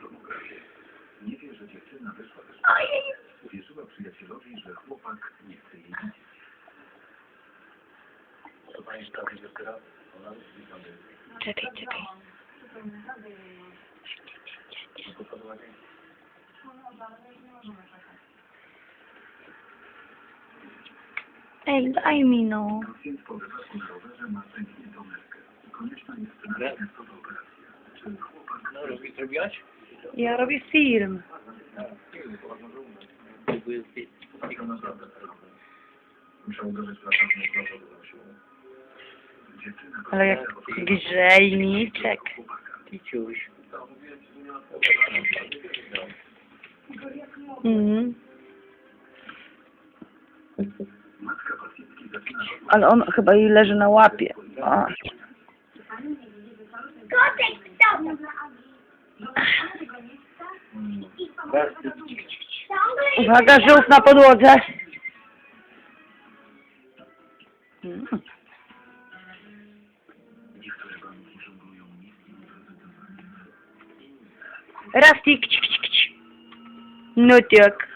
Tomografię. Nie wie, że dziewczyna wyszła. Ojej. Przyjacielowi, że chłopak nie chce jej widzieć. To pani. Czekaj, czekaj. Ej, daj mi no. Pacjent po wypadku na. Chłopak... No, robi, zrobiłaś? Ja robię film. Ale jak grzejniczek. Kiciuś. Mhm. Ale on chyba jej leży na łapie. O. Котик там. Много жил на подводзе. А? Раз ты кч-кч-кч. Ну так.